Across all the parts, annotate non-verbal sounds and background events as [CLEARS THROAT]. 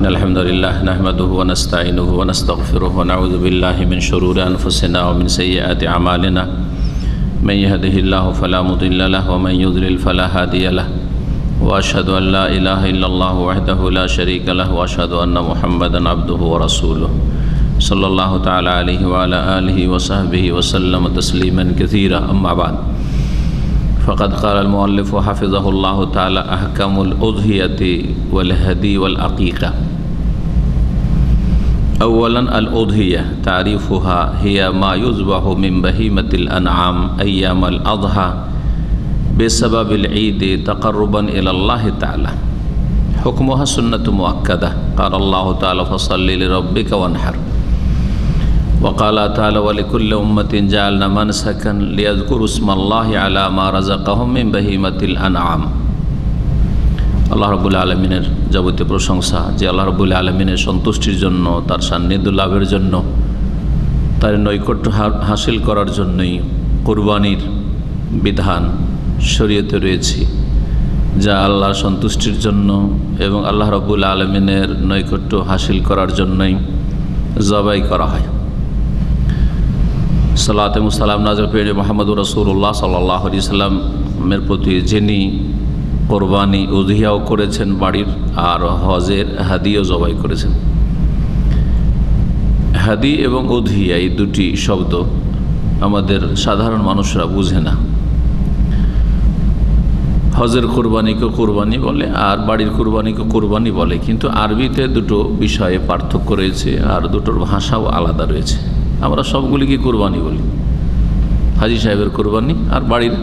إن الحمد لله نحمده ونستعينه ونستغفره ونعوذ بالله من شرور أنفسنا ومن سيئات أعمالنا. من يهده الله فلا مضل له ومن يضلل فلا هادي له. وأشهد أن لا إله إلا الله وحده لا شريك له وأشهد أن محمدا عبده ورسوله. صلى الله تعالى عليه وعلى آله وصحبه وسلم تسليما كثيرا. أما بعد فقد قال المؤلف حفظه الله تعالى أحكام الأضحية والهدي والعقيقة أولا الأضحية تعريفها هي ما يذبح من بهيمة الأنعام أيام الأضحى بسبب العيد تقربا إلى الله تعالى. حكمها سنة مؤكدة. قال الله تعالى فصل لربك وانحر وقال تعالى ولكل أمة جعلنا منسكا ليذكروا اسم الله على ما رزقهم من بهيمة الأنعام আল্লাহ রবুল আলমিনের যাবতীয় প্রশংসা, যে আল্লাহ রবুল আলমিনের সন্তুষ্টির জন্য, তার সান্নিধ্য লাভের জন্য, তার নৈকট্য হাসিল করার জন্যই কোরবানির বিধান শরীয়তে রয়েছে, যা আল্লাহর সন্তুষ্টির জন্য এবং আল্লাহ রবুল আলমিনের নৈকট্য হাসিল করার জন্যই জবাই করা হয়। সালাতাম নাজর পেড়ে মোহাম্মদ রসুল্লাহ সাল্লাহ সাল্লামের প্রতি যিনি কোরবানি উধিয়াও করেছেন বাড়ির আর হজের হাদিও জবাই করেছেন। হাদি এবং উধিয়া এই দুটি শব্দ আমাদের সাধারণ মানুষরা বুঝে না। হজের কোরবানিকে কোরবানি বলে আর বাড়ির কোরবানিকে কোরবানি বলে, কিন্তু আরবিতে দুটো বিষয়ে পার্থক্য রয়েছে আর দুটোর ভাষাও আলাদা রয়েছে। আমরা সবগুলিকে কোরবানি বলি। হাজি সাহেবের কোরবানি আর বাড়ির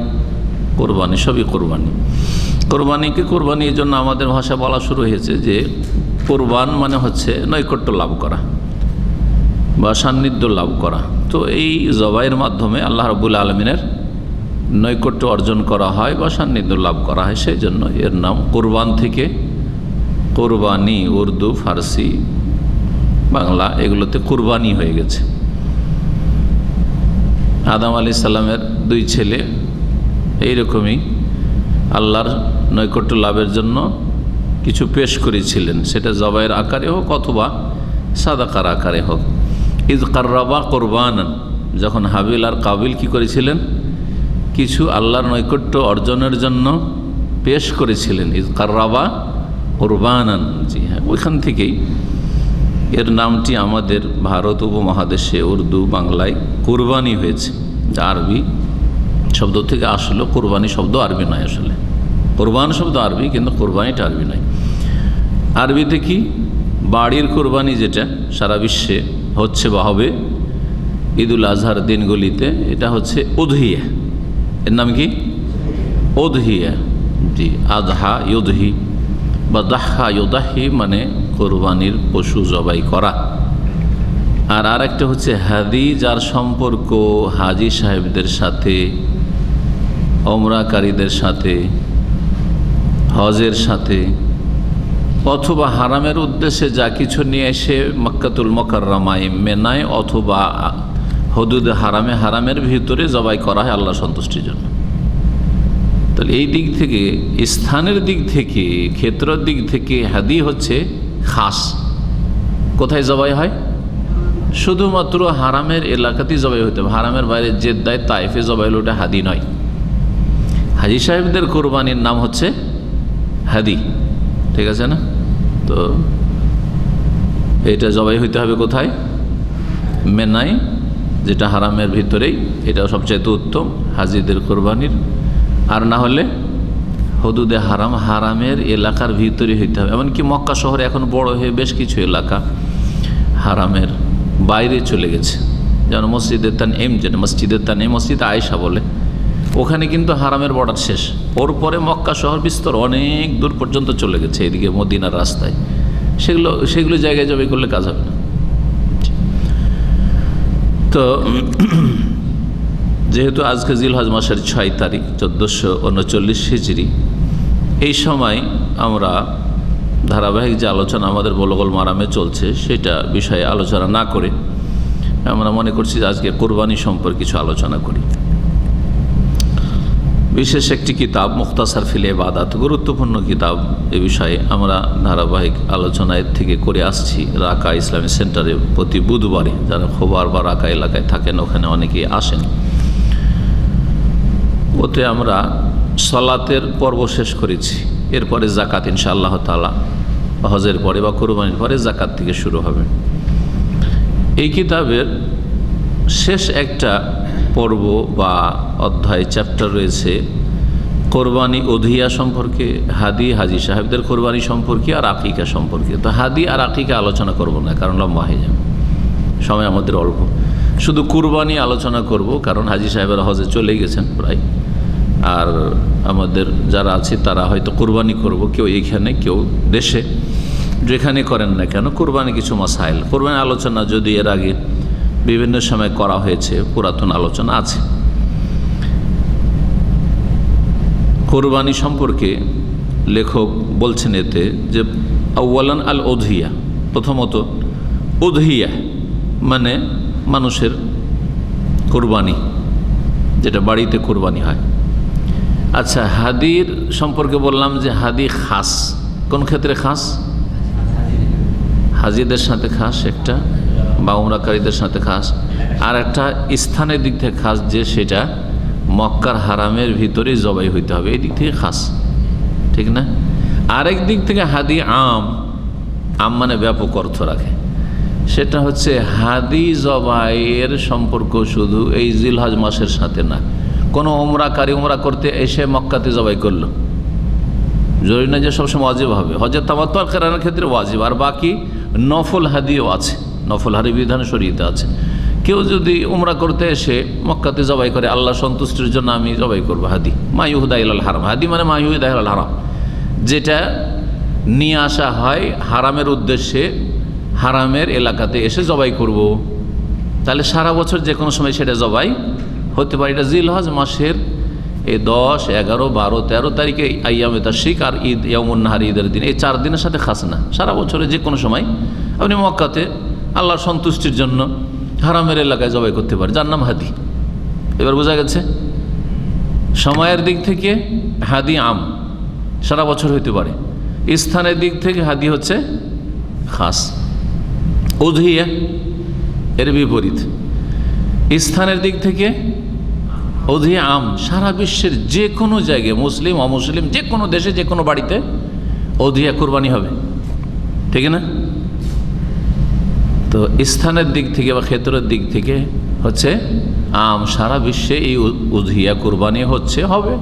কোরবানি, সবই কোরবানি। কোরবানিকে কোরবানি? এই জন্য আমাদের ভাষা বলা শুরু হয়েছে যে কোরবান মানে হচ্ছে নৈকট্য লাভ করা বা সান্নিধ্য লাভ করা। তো এই জবাইয়ের মাধ্যমে আল্লাহ রবুল আলমিনের নৈকট্য অর্জন করা হয় বা সান্নিধ্য লাভ করা হয়। সেই জন্য এর নাম কোরবান থেকে কোরবানি, উর্দু, ফার্সি, বাংলা এগুলোতে কোরবানি হয়ে গেছে। আদাম আলি সাল্লামের দুই ছেলে, এইরকমই আল্লাহর নৈকট্য লাভের জন্য কিছু পেশ করেছিলেন। সেটা জবাইয়ের আকারে হোক অথবা সাদাকার আকারে হোক। ইদ কার্রাবা কোরবান যখন হাবিল আর কাবিল কি করেছিলেন? কিছু আল্লাহর নৈকট্য অর্জনের জন্য পেশ করেছিলেন। ইদ কার্রাবা কোরবানান, জি হ্যাঁ ওইখান থেকেই। এর নামটি আমাদের ভারত উপমহাদেশে উর্দু বাংলায় কোরবানি হয়েছে। যা আরবি শব্দ থেকে আসলো, কোরবানি শব্দ আরবি নয় আসলে। কোরবান শব্দ আরবি, কিন্তু কোরবানিটা আরবি নয়। আরবিতে কি? বাড়ির কোরবানি যেটা, সারা বিশ্বে হচ্ছে বা হবে ঈদুল আজহার দিনগুলিতে, এটা হচ্ছে উদহিয়া। এর নাম কি? ওদহিয়া জি আজহা ইউদহি বা দাহা ইউদাহি মানে কোরবানির পশু জবাই করা। আর আর একটা হচ্ছে হাদি, যার সম্পর্ক হাজি সাহেবদের সাথে অমরাকারীদের সাথে হজের সাথে, অথবা হারামের উদ্দেশ্যে যা কিছু নিয়ে এসে মক্কাতুল মকাররামাই মেনায় অথবা হদুদ হারামে হারামের ভিতরে জবাই করা হয় আল্লাহ সন্তুষ্টির জন্য। তাহলে এই দিক থেকে, স্থানের দিক থেকে, ক্ষেত্রের দিক থেকে হাদি হচ্ছে খাস। কোথায় জবাই হয়? শুধুমাত্র হারামের এলাকাতেই জবাই হতে হবে। হারামের বাইরে জেদ্দায়, তাইফে জবাই হলে ওটা হাদি নয়। হাজি সাহেবদের কোরবানির নাম হচ্ছে হাদি, ঠিক আছে না? তো এটা জবাই হইতে হবে কোথায়? মেনাই, যেটা হারামের ভিতরেই, এটা সবচাইতে উত্তম, হাজিদের কোরবানির। আর না হলে হদুদে হারাম, হারামের এলাকার ভিতরে হইতে হবে। এমনকি মক্কা শহরে এখন বড় হয়ে বেশ কিছু এলাকা হারামের বাইরে চলে গেছে। যেমন মসজিদের তান এম যেটা মসজিদের তান এম মসজিদ আয়সা বলে। ওখানে কিন্তু হারামের বর্ডার শেষ। ওর পরে মক্কা শহর বিস্তর অনেক দূর পর্যন্ত চলে গেছে, এদিকে মদিনার রাস্তায়। সেগুলো সেগুলো জায়গায় জবাই করলে কাজ হবে না। তো [CLEARS THROAT] যেহেতু আজকে জিলহজ মাসের ছয় তারিখ, চোদ্দোশো উনচল্লিশ হিজড়ি এই সময় আমরা ধারাবাহিক যে আলোচনা আমাদের বলগল মারামে চলছে, সেটা বিষয়ে আলোচনা না করে আমরা মনে করছি আজকে কোরবানি সম্পর্কে কিছু আলোচনা করি। বিশেষ একটি কিতাব, মুখতাসার ফিলে বাদাত গুরুত্বপূর্ণ কিতাব। এ বিষয়ে আমরা ধারাবাহিক আলোচনায় থেকে করে আসছি রাকা ইসলামী সেন্টারে প্রতি বুধবারে। যারা খোবার বা রাকা এলাকায় থাকেন, ওখানে অনেকেই আসেন। ওতে আমরা সলাতের পর্ব শেষ করেছি। এরপরে জাকাত ইনশা আল্লাহ তালা হজের পরে বা কোরবানির পরে জাকাত থেকে শুরু হবে। এই কিতাবের শেষ একটা পর্ব বা অধ্যায় চ্যাপ্টার রয়েছে কোরবানি অধিয়া সম্পর্কে, হাদি, হাজি সাহেবদের কোরবানি সম্পর্কে আর আকিকা সম্পর্কে। তো হাদি আর আকিকা আলোচনা করব না, কারণ লম্বা হয়ে যাবে। সময় আমাদের অল্প। শুধু কুরবানি আলোচনা করব, কারণ হাজি সাহেবের হজে চলে গেছেন প্রায়। আর আমাদের যারা আছে, তারা হয়তো কোরবানি করব, কেউ এইখানে, কেউ দেশে। যেখানে করেন না কেন, কোরবানি কিছু মাসাইল। কোরবানি আলোচনা যদি এর আগে বিভিন্ন সময় করা হয়েছে, পুরাতন আলোচনা আছে। কোরবানি সম্পর্কে লেখক বলছেন এতে যে আউ্লান আল ওধিয়া প্রথমত ওধিয়া মানে মানুষের কোরবানি, যেটা বাড়িতে কোরবানি হয়। আচ্ছা হাদির সম্পর্কে বললাম যে হাদি খাস, কোন ক্ষেত্রে খাস, হাজিদের সাথে খাস একটা বা উমরাকারীদের সাথে খাস। আর একটা স্থানের দিক থেকে খাস যে সেটা মক্কার হারামের ভিতরে জবাই হইতে হবে, এই দিক থেকে খাস। ঠিক না? আরেক দিক থেকে হাদি আম আম মানে ব্যাপক অর্থ রাখে। সেটা হচ্ছে হাদি জবাইয়ের সম্পর্ক শুধু এই জিলহাজ মাসের সাথে না। কোনো ওমরাকারী ওমরা করতে এসে মক্কাতে জবাই করল। জরুরি না যে সবসময় ওয়াজিব হবে। হজের তামাত্ম আর কেরানের ক্ষেত্রে ওয়াজিব। আর বাকি নফল হাদিও আছে। নফল হাদি বিধান শরীয়তে আছে। কেউ যদি উমরা করতে এসে মক্কাতে জবাই করে, আল্লাহ সন্তুষ্টির জন্য আমি জবাই করব, হাদি। মাইহুদা ইলাল হারাম। হাদি মানে মাইহুদা ইলাল হারাম। যেটা নিয়ে আসা হয় হারামের উদ্দেশ্যে, হারামের এলাকাতে এসে জবাই করব। তাহলে সারা বছর যে কোনো সময় সেটা জবাই হতে পারে। এটা জিলহজ মাসের এই দশ, এগারো, বারো, তেরো তারিখে আয়ামে শিখ আর ঈদ ইয়ামুন্নাহার ঈদের দিন। এই চার দিনের সাথে খাস না। সারা বছরে যে কোনো সময় আপনি মক্কাতে আল্লাহর সন্তুষ্টির জন্য হারামের এলাকায় জবাই করতে পারে। যার নাম হাদি। এবার বোঝা গেছে, সময়ের দিক থেকে হাদি আম সারা বছর হইতে পারে। স্থানের দিক থেকে হাদি হচ্ছে খাস। উধিয়া এর বিপরীত। স্থানের দিক থেকে অধিয়া আম সারা বিশ্বের যে কোনো জায়গায়, মুসলিম, অমুসলিম, যে কোনো দেশে, যে কোনো বাড়িতে অধিয়া কোরবানি হবে। ঠিক না? তো স্থানের দিক থেকে বা ক্ষেত্রের দিক থেকে হচ্ছে, আম সারা বিশ্বে এই উধিয়া কোরবানি হচ্ছে, হবে।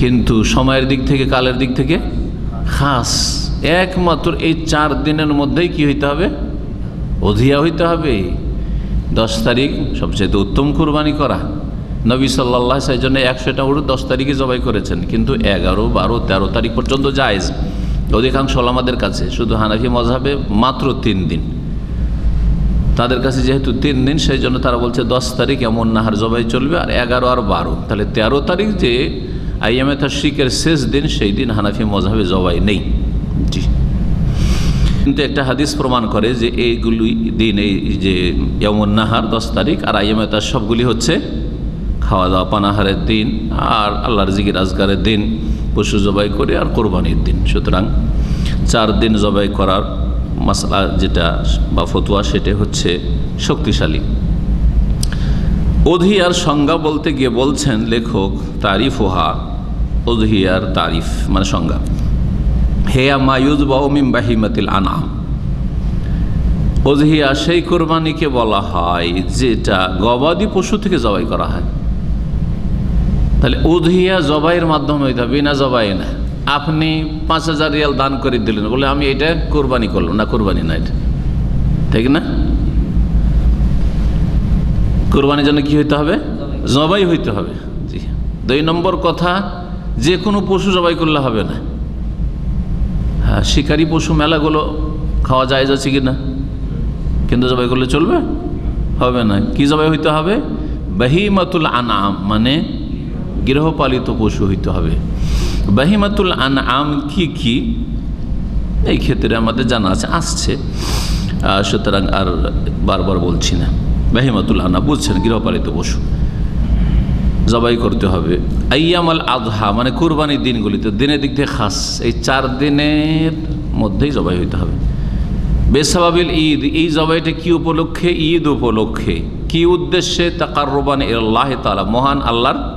কিন্তু সময়ের দিক থেকে, কালের দিক থেকে, খাস, একমাত্র এই চার দিনের মধ্যেই কি হইতে হবে? অধিয়া হইতে হবে। দশ তারিখ সবচেয়ে উত্তম কোরবানি করা। নবী সাল্লাহ সেই জন্য একশোটা উড়ু দশ তারিখে জবাই করেছেন, কিন্তু এগারো, বারো, তেরো তারিখ পর্যন্ত জায়েজ। অধিকাংশ আমাদের কাছে, শুধু হানাফি মজাবে মাত্র তিন দিন। তাদের কাছে যেহেতু তিন দিন সেই জন্য তারা বলছে দশ তারিখ এমন নাহার জবাই চলবে আর এগারো আর বারো। তাহলে তেরো তারিখ যে আইএমএ শিখের শেষ দিন, সেই দিন হানাফি মজাবে জবাই নেই। জি। কিন্তু একটা হাদিস প্রমাণ করে যে এইগুলি দিন, এই যে যেমন নাহার দশ তারিখ আর আইএমএ সবগুলি হচ্ছে খাওয়া দাওয়া পানাহারের দিন আর আল্লাহর জিগির আজগারের দিন। পশু জবাই করে আর কোরবানির দিন। সুতরাং চার দিন জবাই করার মশলা যেটা বা ফতুয়া, সেটা হচ্ছে শক্তিশালী। অধিয়ার সংজ্ঞা বলতে গিয়ে বলছেন লেখক তারিফ ওহা অধিয়ার তারিফ মানে সংজ্ঞা। হেয়া মায়ুজ বাউমিম বাহিমাতিল আনাম অজহিয়া সেই কোরবানিকে বলা হয় যেটা গবাদি পশু থেকে জবাই করা হয়। তাহলে উধিয়া জবাইয়ের মাধ্যমে হইতে হবে, বিনা জবাই না। আপনি পাঁচ হাজার রিয়াল দান করে দিলেন, বলে আমি এটা কোরবানি করলাম। না, কোরবানি না এটা। ঠিক না? কোরবানির জন্য কি হইতে হবে? জবাই হইতে হবে। জি। দুই নম্বর কথা, যে কোনো পশু জবাই করলে হবে না। হ্যাঁ শিকারি পশু মেলাগুলো খাওয়া যায় যাচ্ছে কি না? কিন্তু জবাই করলে চলবে? হবে না। কি জবাই হইতে হবে? বাহিমাতুল আনাম মানে গৃহপালিত পশু হইতে হবে। বাহিমাতুল আন আম কি কি? এই ক্ষেত্রে আমাদের জানা আছে, আসছে। সুতরাং আর বারবার বলছি না। বাহিমাতুল আনা বুঝছেন, গৃহপালিত পশু। জবাই করতে হবে। আইয়াম আল আজহা মানে কুরবানির দিনগুলিতে, দিনের দিক থেকে খাস, এই চার দিনের মধ্যেই জবাই হইতে হবে। বেসাবাবিল ঈদ, এই জবাইটা কি উপলক্ষে? ঈদ উপলক্ষে। কি উদ্দেশ্যে? তাকার রোবান আল্লাহ তালা মহান আল্লাহর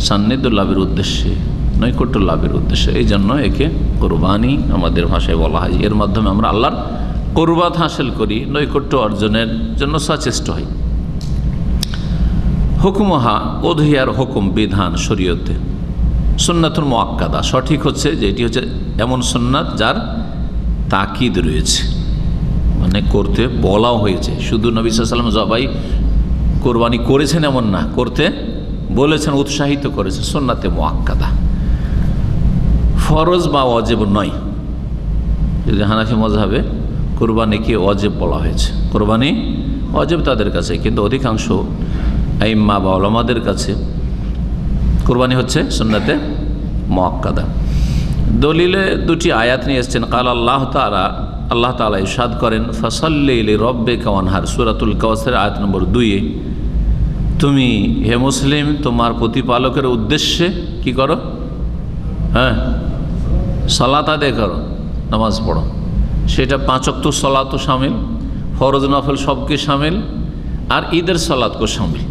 সান্নিধ্য লাভের উদ্দেশ্যে, নৈকট্য লাভের উদ্দেশ্যে, এই জন্য একে কোরবানি আমাদের ভাষায় বলা হয়। এর মাধ্যমে আমরা আল্লাহর কোরবাত হাসিল করি, নৈকট্য অর্জনের জন্য সচেষ্ট হই। হুকুমহা ওধিয়ার হুকুম বিধান শরীয়তে। সুন্নাতুর মোয়াক্কাদা সঠিক হচ্ছে যে এটি হচ্ছে এমন সুন্নাত যার তাকিদ রয়েছে। মানে করতে বলাও হয়েছে। শুধু নবী সাল্লাম জবাই কোরবানি করেছেন এমন না, করতে বলেছেন, উৎসাহিত করেছে সোননাতে মোয়াক্কাদা ফরজ বা অজেব নয়। যদি হানাফি মজাবে কোরবানিকে অজেব বলা হয়েছে? কোরবানি অজেব তাদের কাছে, কিন্তু অধিকাংশ আইম্মা বা ওলামাদের কাছে কোরবানি হচ্ছে সুন্নাতে মোয়াক্কাদা দলিলে দুটি আয়াত নিয়ে এসছেন, কাল আল্লাহ তালা আল্লাহ তালা ইসাদ করেন, ফসল্লি রব্বে কাওয়ানহার সুরাতুল কাওয়াসের আয়াত নম্বর দুইয়ে তুমি হে মুসলিম, তোমার প্রতিপালকের উদ্দেশ্যে কি করো? হ্যাঁ? সলাত আদায় করো, নামাজ পড়ো। সেটা পাঁচক্ত সলাতও সামিল, ফরজ নফল সবকে সামিল, আর ঈদের সলাদকে সামিল।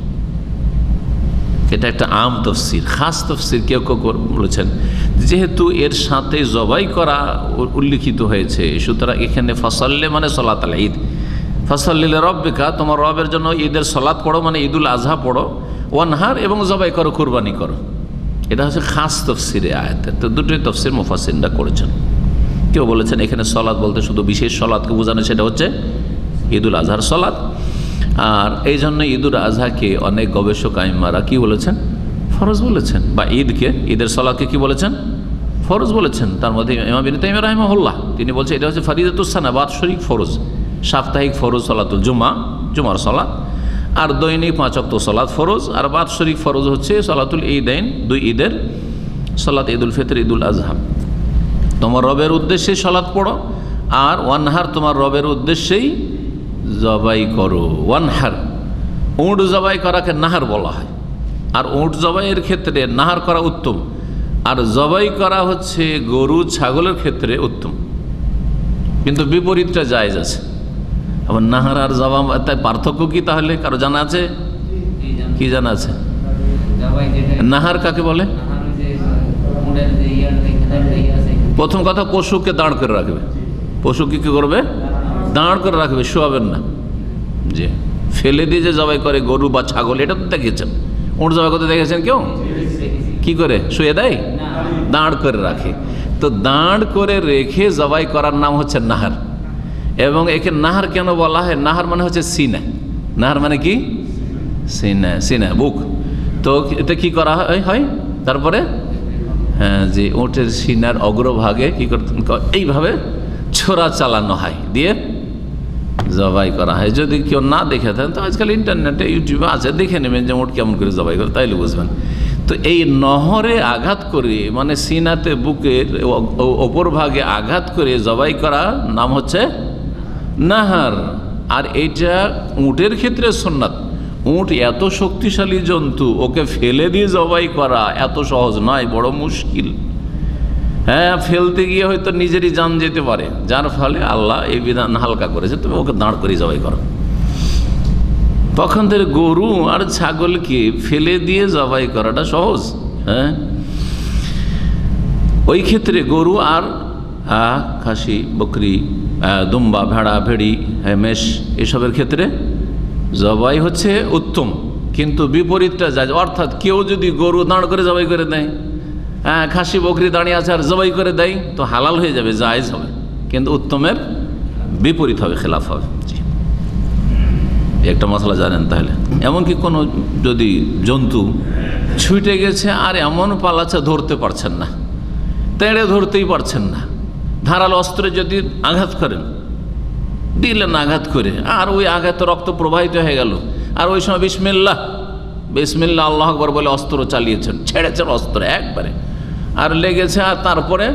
এটা একটা আম তফসির, খাস তফসির কেউ কেউ বলেছেন। যেহেতু এর সাথে জবাই করা উল্লিখিত হয়েছে, সুতরাং এখানে ফসল্লে মানে সলাত ঈদ ফসল্লিলে রব্বিকা তোমার রবের জন্য ঈদের সলাদ পড়ো মানে ঈদুল আজহা পড়ো। ওয়ানহার এবং জবাই করো, কুরবানি করো। এটা হচ্ছে খাস তফসিরে আয়াতের। তো দুটোই তফসির মুফাসিনরা করেছেন। কেউ বলেছেন এখানে সলাদ বলতে শুধু বিশেষ সলাদকে বোঝানো, সেটা হচ্ছে ঈদুল আজহার সলাদ আর এই জন্য ঈদুল আজহাকে অনেক গবেষক আইমারা কি বলেছেন? ফরজ বলেছেন। বা ঈদকে, ঈদের সলাদকে কি বলেছেন? ফরজ বলেছেন। তার মধ্যে ইমাম বিন তাইম রাহিমাহুল্লাহ, তিনি বলছেন এটা হচ্ছে ফরিদ ফারিদাতুসানা বাৎসরিক ফরজ। সাপ্তাহিক ফরজ সলাতুল জুমা, জুমার সলাদ আর দৈনিক পাঁচক্ত সলাদ ফরজ। আর বাৎসরিক ফরজ হচ্ছে সলাতুল ঈদাইন, দুই ঈদের সলাত ঈদুল ফিতর, ঈদুল আজহা তোমার রবের উদ্দেশ্যে সলাদ পড়ো, আর ওয়ানহার তোমার রবের উদ্দেশ্যেই জবাই করো। ওয়ানহার, উঁট জবাই করাকে নাহার বলা হয়। আর উঁট জবাইয়ের ক্ষেত্রে নাহার করা উত্তম। আর জবাই করা হচ্ছে গরু, ছাগলের ক্ষেত্রে উত্তম। কিন্তু বিপরীতটা জায়জ আছে। আবার নাহার আর জবা তাই পার্থক্য কি তাহলে? কারও জানা আছে? কি জানা আছে? নাহার কাকে বলে? প্রথম কথা পশুকে দাঁড় করে রাখবে। পশুকে কী করবে? দাঁড় করে রাখবে শোয়াবেন না। যে ফেলে দিয়ে যে জবাই করে গরু বা ছাগল এটা তো দেখেছেন উঁট জবাই করতে দেখেছেন কেউ? কি করে? শুয়ে দেয়? দাঁড় করে রাখে। তো দাঁড় করে রেখে জবাই করার নাম হচ্ছে নাহার। এবং একে নাহার কেন বলা হয়? নাহার মানে হচ্ছে সিনা। নাহার মানে কি? সিনা সিনা, বুক। তো এতে কি করা হয়? তারপরে? হ্যাঁ যে ওটের সিনার অগ্রভাগে কি করতেন এইভাবে ছোড়া চালানো হয়। দিয়ে জবাই করা হয়। যদি কেউ না দেখে থাকেন, তো আজকাল ইন্টারনেটে, ইউটিউবে আছে, দেখে নেবেন যে ওট কেমন করে জবাই করে, তাইলে বুঝবেন। তো এই নহরে আঘাত করে মানে সিনাতে বুকের ওপর ভাগে আঘাত করে জবাই করা নাম হচ্ছে নাহার। আর এইটা উটের ক্ষেত্রে সোননাথ উঁট এত শক্তিশালী জন্তু, ওকে ফেলে দিয়ে জবাই করা এত সহজ নয়, বড় মুশকিল। হ্যাঁ ফেলতে গিয়ে হয়তো নিজেরই জান যেতে পারে। যার ফলে আল্লাহ এই বিধান হালকা করেছে, তুমি ওকে দাঁড় করে জবাই করো। তখন থেকে গরু আর ছাগলকে ফেলে দিয়ে জবাই করাটা সহজ হ্যাঁ? ওই ক্ষেত্রে গরু আর খাসি, বকরি দুম্বা, ভেড়া, ভেড়ি মেষ এসবের ক্ষেত্রে জবাই হচ্ছে উত্তম। কিন্তু বিপরীতটা যায় অর্থাৎ কেউ যদি গরু দাঁড় করে জবাই করে দেয় হ্যাঁ খাসি, বকরি দাঁড়িয়ে আছে আর জবাই করে দেয়, তো হালাল হয়ে যাবে, জায়জ হবে। কিন্তু উত্তমের বিপরীত হবে, খেলাফ হবে। একটা মশলা জানেন তাহলে। এমনকি কোনো যদি জন্তু ছুটে গেছে আর এমন পালাচ্ছে ধরতে পারছেন না। তেড়ে ধরতেই পারছেন না। ধারালো অস্ত্রে যদি আঘাত করেন দিলেন আঘাত করে, আর ওই আঘাতে রক্ত প্রবাহিত হয়ে গেল। আর ওই সময় বিসমিল্লাহ বিসমিল্লা আল্লাহ আকবর বলে অস্ত্র চালিয়েছেন, ছেড়েছেন অস্ত্র একবারে। আর লেগেছে, আর তারপরে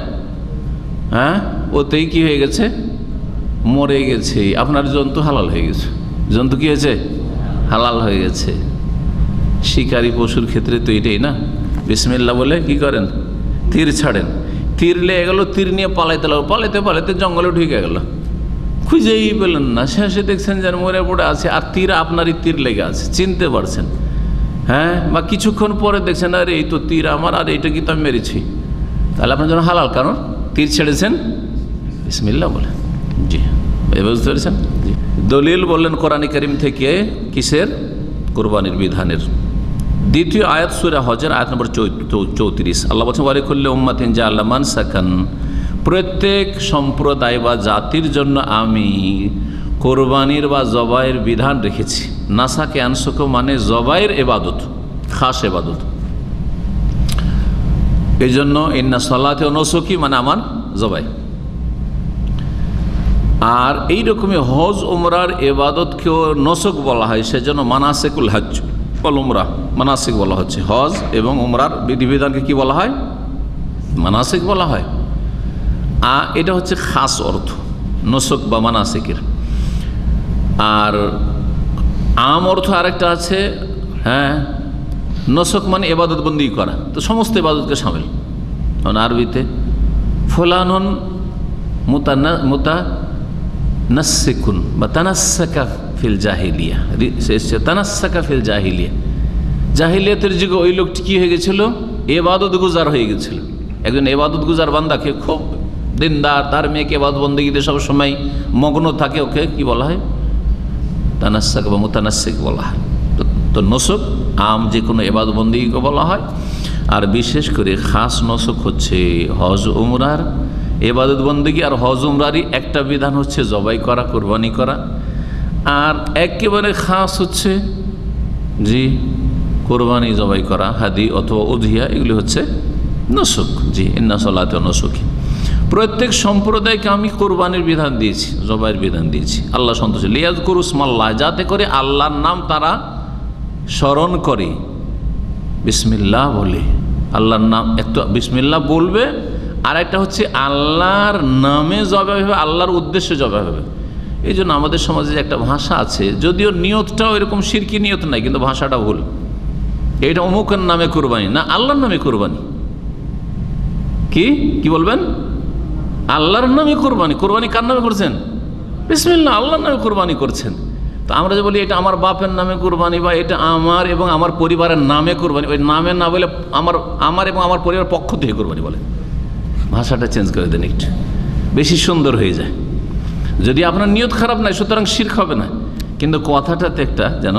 হ্যাঁ ওতেই কি হয়ে গেছে? মরে গেছে। আপনার জন্তু হালাল হয়ে গেছে। জন্তু কি হয়েছে? হালাল হয়ে গেছে। শিকারী পশুর ক্ষেত্রে তো এটাই না? বিসমিল্লা বলে কি করেন? তীর ছাড়েন। তীর লেগে গেল, তীর নিয়ে পালাইতে লাগল। পালাইতে পালাইতে জঙ্গলে ঢুকে গেল। খুঁজেই পেলেন না। শেষে দেখছেন যেন মরে পড়ে আছে, আর তীর আপনারই তীর লেগে আছে। চিনতে পারছেন। হ্যাঁ বা কিছুক্ষণ পরে দেখছেন, আরে, এই তো তীর আমার, আর এইটা কি তো আমি মেরেছি? তাহলে আপনার জন্য হালাল কারণ। তীর ছেড়েছেন? ইসমিল্লা বলে। জি। বুঝতে পেরেছেন? জি। দলিল বললেন, কোরআন করিম থেকে কিসের? কোরবানির বিধানের। দ্বিতীয় আয়াত সুরা হজের, আয়াত নম্বর চৌত্রিশ। আল্লাহ বলছেন ওয়ারে করলে উম্মাতিন জা আল্লামান সাকান প্রত্যেক সম্প্রদায় বা জাতির জন্য আমি কোরবানির বা জবাইয়ের বিধান রেখেছি। নাসাকে আনসক মানে জবাইয়ের এবাদত, খাস এবাদত। এই জন্য ইন্না সলাতে নসকি মানে আমার জবাই। আর এই রকমই হজ, উমরার এবাদতকেও নসক বলা হয়, সেজন্য মানাসেকুল হজ বল উমরা, মানাসিক বলা হচ্ছে। হজ এবং উমরার বিধিবিধানকে কি বলা হয়? মানাসিক বলা হয়। আ, এটা হচ্ছে খাস অর্থ, নসক বা মানাসিকের। আর আম অর্থ আরেকটা আছে হ্যাঁ নসক মানে এবাদত বন্দি করা, তো সমস্ত এবাদতকে সামিল। কারণ আরবিতে, ফোলানন মোতা মোতা নাসিকুন বা তানাসাকা ফিল জাহিলিয়া। তানাসাকা ফিল জাহিলিয়া। জাহিলিয়াতের যুগে ওই লোকটি কী হয়ে গেছিল? এবাদত গুজার হয়ে গেছিল। একজন এবাদত গুজার বান্দাকে খুব দিনদার, তার মেয়েকে এবাদত বন্দীগীতে সবসময় মগ্ন থাকে ওকে কি বলা হয়? তানাসাক বা মুতানাসিক বলা হয়। তো নসক, আম যে কোনো এবাদ বন্দীকে বলা হয়। আর বিশেষ করে খাস নসক হচ্ছে হজ উমরার। এবাদত বন্দী আর হজ উমরারই একটা বিধান হচ্ছে জবাই করা, কোরবানি করা। আর একেবারে খাস হচ্ছে জি, কোরবানি জবাই করা, হাদি অথবা উধিয়া এগুলি হচ্ছে নসক, জি, ইন্না সলাতে নসকি। প্রত্যেক সম্প্রদায়কে আমি কোরবানির বিধান দিয়েছি, জবাইয়ের বিধান দিয়েছি। আল্লাহ সন্তোষ লিয়াজ করুসমাল্লাহ যাতে করে আল্লাহর নাম তারা স্মরণ করে। বিসমিল্লাহ বলে। আল্লাহর নাম একটু বিসমিল্লাহ বলবে আর একটা হচ্ছে আল্লাহর নামে জবাই হবে, আল্লাহর উদ্দেশ্যে জবাই হবে। এই জন্য আমাদের সমাজে যে একটা ভাষা আছে, যদিও নিয়তটাও এরকম সিরকি নিয়ত নাই, কিন্তু ভাষাটা ভুল। এটা অমুকের নামে কোরবানি, না আল্লাহর নামে কোরবানি। কি? কি বলবেন? আল্লাহর নামে কোরবানি। কোরবানি কার নামে করছেন? বিসমিল্লা আল্লাহর নামে কোরবানি করছেন। তো আমরা যে বলি, এটা আমার বাপের নামে কোরবানি বা এটা আমার এবং আমার পরিবারের নামে কোরবানি, ওই নামে না বলে আমার আমার এবং আমার পরিবার পক্ষ থেকে কোরবানি বলে। ভাষাটা চেঞ্জ করে দেন একটু। বেশি সুন্দর হয়ে যায়। যদি আপনার নিয়ত খারাপ নয় সুতরাং শির্ক হবে না। কিন্তু কথাটাতে একটা যেন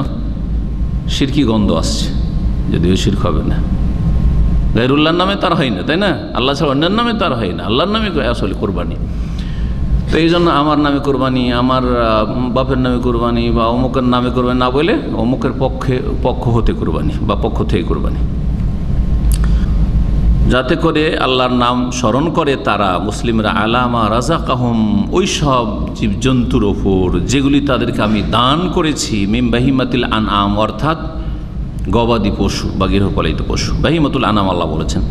শিরকি গন্ধ আসছে, যদিও শির্ক হবে না। গাইরুল্লাহর নামে তার হয় না, তাই না? আল্লাহ ছাড়া অন্যের নামে তার হয় না। আল্লাহর নামে আসলে কোরবানি। তো এই জন্য আমার নামে কোরবানি, আমার বাপের নামে কোরবানি বা অমুকের নামে কোরবানি, না বলে অমুকের পক্ষে, পক্ষ হতে কোরবানি বা পক্ষ থেকে কোরবানি। যাতে করে আল্লাহর নাম স্মরণ করে তারা মুসলিমরা আলামা রাজা কাহম ওই সব জীবজন্তুর ওপর, যেগুলি তাদেরকে আমি দান করেছি মিম বাহিমাতিল আন আম অর্থাৎ গবাদি পশু বা গৃহপালিত পশু। বাহিমতুল আনাম আল্লাহ বলেছেন।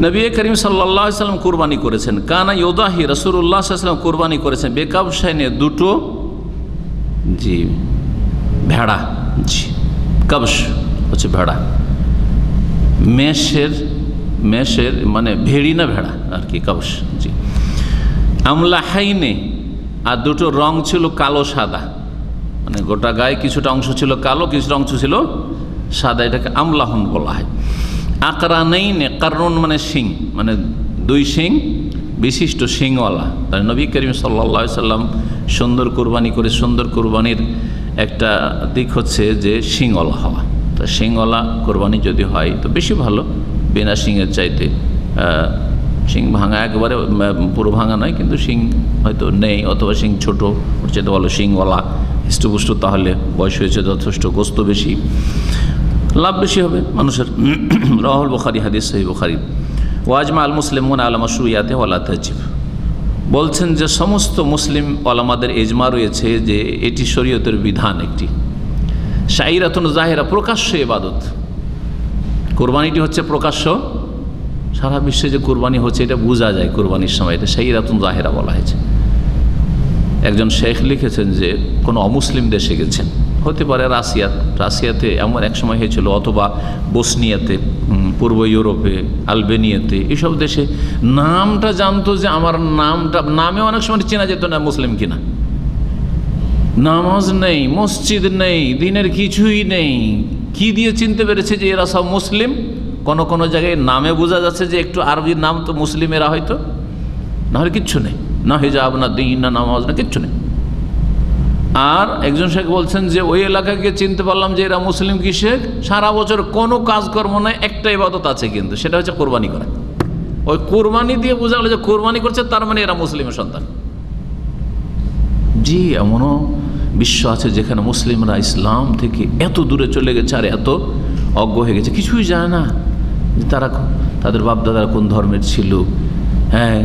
নবী করিম সাল্লা সাল্লাম কোরবানি করেছেন। কানা ইউদাহি রসুল্লাহ সাল্লাম কোরবানি করেছেন। বেকাব সাইনে দুটো জি, ভেড়া। জি কবস হচ্ছে ভেড়া। মেষের মেষের মানে ভেড়ি না ভেড়া আর কি, কবস, জি। আমলা হাইনে, আর দুটো রং ছিল কালো, সাদা। মানে গোটা গায়ে কিছুটা অংশ ছিল কালো, কিছুটা অংশ ছিল সাদা, এটাকে আমলাহন বলা হয়। আকরা নেই নে কারণ মানে শিং মানে দুই শিং, বিশিষ্ট শিংওয়ালা। তাই নবী করিম সাল্লা সাল্লাম সুন্দর কোরবানি করে, সুন্দর কোরবানির একটা দিক হচ্ছে যে শিংওয়ালা হওয়া। তা শিংওয়ালা কোরবানি যদি হয়, তো বেশি ভালো। বিনা শিংয়ের চাইতে শিং ভাঙা একবারে পুরো ভাঙা নয়, কিন্তু শিং হয়তো নেই, অথবা শিং ছোটো, ওর চাইতে ভালো শিংওয়ালা, হৃষ্টপুষ্ট, তাহলে বয়স হয়েছে যথেষ্ট, গোস্ত বেশি, লাভ বেশি হবে মানুষের। [CLEARS THROAT] রহল বখারি, হাদিস সহি বখারি। ওয়াজমা আল মুসলিম আলামা সুইয়াতে ওয়ালা তাজিব। বলছেন যে সমস্ত মুসলিম আলামাদের এজমা রয়েছে যে এটি শরীয়তের বিধান একটি। শাহিরাতন জাহেরা, প্রকাশ্য এবাদত কোরবানিটি হচ্ছে প্রকাশ্য। সারা বিশ্বে যে কোরবানি হচ্ছে, এটা বোঝা যায় কোরবানির সময়। এটা সেই রাতুন জাহেরা বলা হয়েছে। একজন শেখ লিখেছেন যে, কোনো অমুসলিম দেশে গেছেন। হতে পারে রাশিয়া। রাশিয়াতে এমন এক সময় হয়েছিল, অথবা বসনিয়াতে পূর্ব ইউরোপে, আলবেনিয়াতে। এসব দেশে নামটা জানতো যে আমার নামটা, নামে অনেক সময় চেনা যেত না মুসলিম কিনা। নামাজ নেই, মসজিদ নেই, দিনের কিছুই নেই। কি দিয়ে চিনতে পেরেছে যে এরা সব মুসলিম? কোন কোন জায়গায় নামে বোঝা যাচ্ছে যে একটু আরবির নাম তো মুসলিমেরা হয়তো। নাহলে কিচ্ছু নেই। না হিজাব, না দিন, না নামাজ, না কিচ্ছু নেই। আর একজন শেখ বলছেন যে ওই এলাকাকে চিনতে পারলাম যে এরা মুসলিম কি শেখ সারা বছর কোনো কাজকর্ম নয় একটা ইবাদত আছে কিন্তু, সেটা হচ্ছে কোরবানি করা। ওই কোরবানি দিয়ে বোঝা গেলো যে কোরবানি করছে, তার মানে এরা মুসলিমের সন্তান। জি, এমনও বিশ্ব আছে যেখানে মুসলিমরা ইসলাম থেকে এত দূরে চলে গেছে আর এত অজ্ঞ হয়ে গেছে। কিছুই জানে না যে তারা তাদের বাপদাদারা কোন ধর্মের ছিল। হ্যাঁ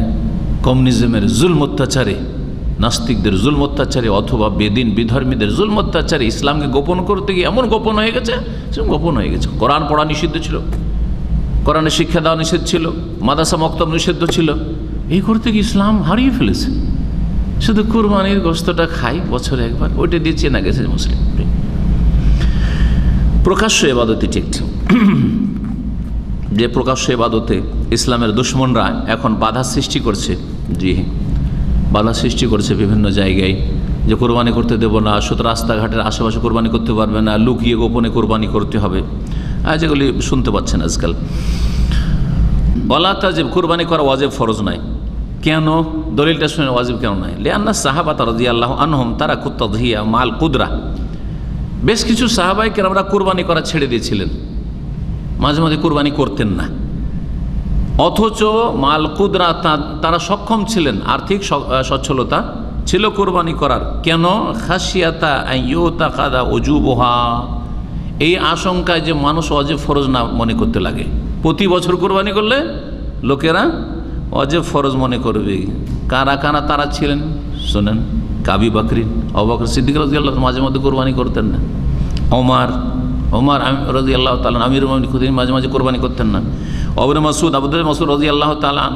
কমিউনিজমের জুলম অত্যাচারে নাস্তিকদের জুলম অত্যাচারে অথবা বেদিন বিধর্মীদের জুলম অত্যাচারে ইসলামকে গোপন করতে গিয়ে এমন গোপন হয়ে গেছে সে গোপন হয়ে গেছে। কোরআন পড়া নিষিদ্ধ ছিল কোরআনে শিক্ষা দেওয়া নিষেধ ছিল মাদাসা মক্তব নিষিদ্ধ ছিল। এই করতে গিয়ে ইসলাম হারিয়ে ফেলেছে। শুধু কুরবানির গোস্তটা খাই, বছরে একবার। ওইটা দিয়ে চেনা গেছে মুসলিম। প্রকাশ্য এবাদত একটি। যে প্রকাশ্য এবাদতে ইসলামের দুশ্মনরা এখন বাধা সৃষ্টি করছে, জি বাধা সৃষ্টি করছে বিভিন্ন জায়গায়। যে কোরবানি করতে দেবো না শুধু রাস্তাঘাটের আশেপাশে কোরবানি করতে পারবে না, লুকিয়ে গোপনে কোরবানি করতে হবে। যেগুলি শুনতে পাচ্ছেন আজকাল। বলা তা যে কোরবানি করা ওয়াজেব ফরজ নয়। কেন? দলিলটা শুনে ওয়াজিব কেন নাই? নয় লিয়ান্না সাহাবাত রাজি আল্লাহ আনহম তারা কুত্তধিয়া মাল কুদরা। বেশ কিছু সাহাবাই কেরামরা কোরবানি করা ছেড়ে দিয়েছিলেন। মাঝে মাঝে কোরবানি করতেন না। অথচ মাল কুদরা তারা সক্ষম ছিলেন। আর্থিক সচ্ছলতা ছিল কোরবানি করার। কেন? খাসিয়াতা ইউতা কাদা অজুবহা এই আশঙ্কায় যে মানুষ অজেব ফরজ না মনে করতে লাগে। প্রতি বছর কোরবানি করলে লোকেরা অজেব ফরজ মনে করবে। কারা কারা তারা ছিলেন? শোনেন, কাবি বাকরিন অবাকর সিদ্দিক রাজি আল্লাহ মাঝে মধ্যে কোরবানি করতেন না। ওমার ওমার রাজি আল্লাহ তালান আমির খুদিন মাঝে মাঝে কোরবানি করতেন না। অবর মাসুদ আবুদুল মাসুদ রাজি আল্লাহ তালান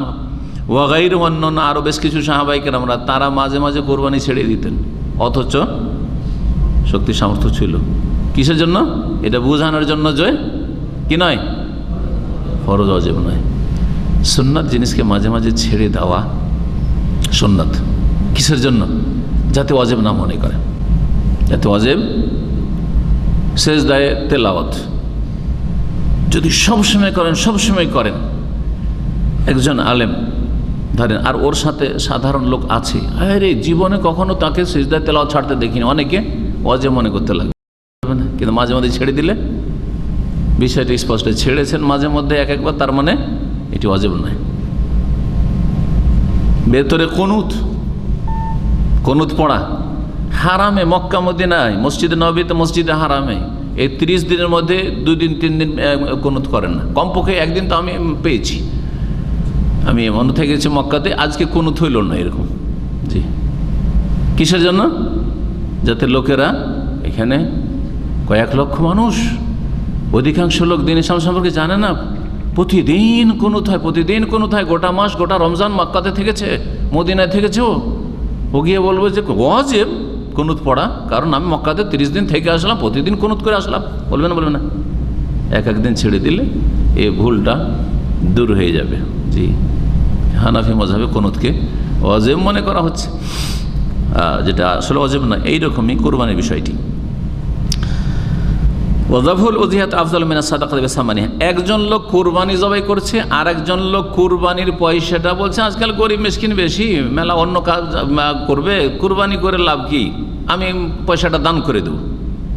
ওয়াগাইর অন্য আরও বেশ কিছু সাহাবাইকের আমরা তারা মাঝে মাঝে কোরবানি ছেড়ে দিতেন। অথচ শক্তি সামর্থ্য ছিল। কিসের জন্য? এটা বোঝানোর জন্য জয় কি নয়? ফরজ অজেব নয়। সুন্নাত জিনিসকে মাঝে মাঝে ছেড়ে দেওয়া সুন্নাত। কিসের জন্য? যাতে অজেব না মনে করে। যাতে অজেব শেষ দায়ে তেলাওয়াত। যদি সবসময় করেন সবসময় করেন। একজন আলেম, ধরেন, আর ওর সাথে সাধারণ লোক আছে, আরে জীবনে কখনো তাকে সেজদায় তেলাওয়াত ছাড়তে দেখিনি। অনেকে অজে মনে করতে লাগবে না কিন্তু মাঝে মাঝে ছেড়ে দিলে বিষয়টি স্পষ্ট। ছেড়েছেন মাঝে মধ্যে এক একবার, তার মানে এটি অজেব নয়। ভেতরে কনুত কনুত পড়া, হারামে মক্কা মদিনায়, মসজিদে নবীতে মসজিদে হারামে। এই ত্রিশ দিনের মধ্যে দুই দিন তিন দিন কনুত করেন না। কমপক্ষে একদিন তো আমি পেয়েছি। আমি মনে থেকেছি মক্কাতে, আজকে কনুত হইল না এরকম। জি। কিসের জন্য? যাতে লোকেরা এখানে কয়েক লক্ষ মানুষ, অধিকাংশ লোক দিন ইসলাম সম্পর্কে জানে না। প্রতিদিন কোনো থায়, প্রতিদিন কোনো থায়, গোটা মাস, গোটা রমজান মক্কাতে থেকেছে, মদিনায় থেকেছে? ও গিয়ে বলব যে অজেব কুনুত পড়া, কারণ আমি মক্কাতে তিরিশ দিন থেকে আসলাম, প্রতিদিন কুনুত করে আসলাম। বলবে না বলবে না। এক একদিন ছেড়ে দিলে এ ভুলটা দূর হয়ে যাবে। জি, হানাফি মজাবে কুনুতকে অজেব মনে করা হচ্ছে। যেটা আসলে অজেব না এইরকমই কোরবানির বিষয়টি। ওজাফুল উজিহাত আফজল মিনা সাদাকাত বেসামানি একজন লোক কুরবানি জবাই করছে আর একজন লোক কুরবানির পয়সাটা বলছে, আজকাল গরিব মিসকিন বেশি, মেলা অন্য কাজ করবে, কুরবানি করে লাভ কি? আমি পয়সাটা দান করে দেবো,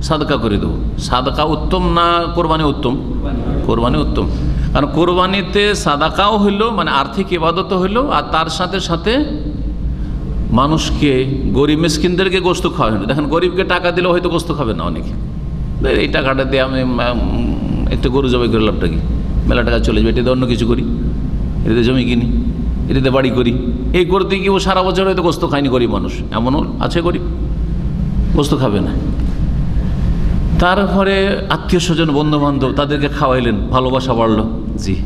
সাদকা করে দেবো। সাদকা উত্তম না কোরবানি উত্তম? কোরবানি উত্তম। কারণ কোরবানিতে সাদাকাও হইল মানে আর্থিক ইবাদতও হইল, আর তার সাথে সাথে মানুষকে, গরিব মিসকিনদেরকে গোস্ত খাওয়া দেখেন, গরিবকে টাকা দিলেও হয়তো গোস্ত খাবে না অনেকে। এই- টাকাটা দিয়ে আমি একটা গরু জবাই করে লাভটা কি? মেলা টাকা চলে যাবে, এটাতে অন্য কিছু করি, এটাতে জমি কিনি, এটাতে বাড়ি করি। এই করতে গিয়ে ও সারা বছর হয়তো গোস্ত খায়নি গরিব মানুষ? এমনও আছে গরিব? গোস্ত খাবে না। তারপরে আত্মীয় স্বজন বন্ধু বান্ধব তাদেরকে খাওয়াইলেন, ভালোবাসা বাড়লো। জি।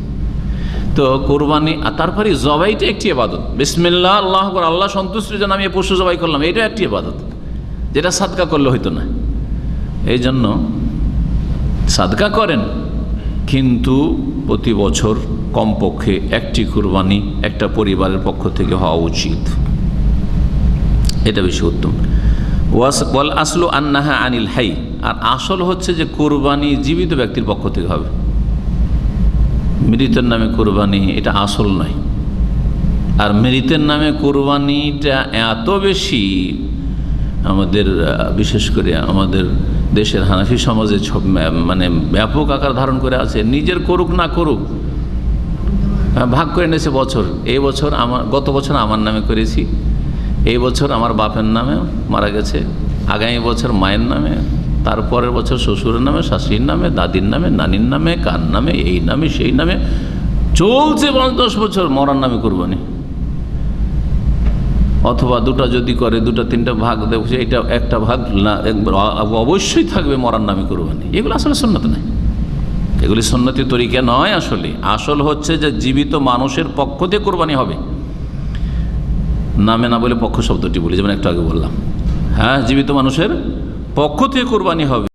তো কোরবানি, আর তারপরে জবাইটা একটি এবাদত বিসমিল্লা আল্লাহ আল্লাহ সন্তুষ্টির জন্য আমি পশু জবাই করলাম, এটা একটি এবাদত যেটা সাদকা করলে হইতো না। এই জন্য সাদকা করেন। কিন্তু প্রতি বছর কমপক্ষে একটি কুরবানি একটা পরিবারের পক্ষ থেকে হওয়া উচিত। এটা বেশি উত্তম। ওয়াস বল আসলো আন্নাহা আনিল হাই। আর আসল হচ্ছে যে কোরবানি জীবিত ব্যক্তির পক্ষ থেকে হবে। মৃতের নামে কোরবানি এটা আসল নয়। আর মৃতের নামে কোরবানিটা এত বেশি আমাদের, বিশেষ করে আমাদের দেশের হানাফি সমাজে মানে ব্যাপক আকার ধারণ করে আছে। নিজের করুক না করুক আহ, ভাগ করে নিয়েছে বছর। এই বছর আমার গত বছর আমার নামে করেছি। এই বছর আমার বাপের নামে মারা গেছে। আগামী বছর মায়ের নামে তারপরের বছর শ্বশুরের নামে শাশুড়ির নামে দাদির নামে নানির নামে কার নামে এই নামে সেই নামে। চলছে পাঁচ দশ বছর মরার নামে কোরবানি অথবা দুটো যদি করে, দুটো, তিনটা ভাগ দেখছে এটা একটা ভাগ না অবশ্যই থাকবে, মরার নামে কোরবানি। এগুলো আসলে সন্ন্যত নয়। এগুলি সন্ন্যতি তরিকা নয় আসলে। আসল হচ্ছে যে জীবিত মানুষের পক্ষ দিয়ে কোরবানি হবে। নামে না বলে পক্ষ শব্দটি বলি, যেমন একটু আগে বললাম। হ্যাঁ জীবিত মানুষের পক্ষ থেকে কোরবানি হবে।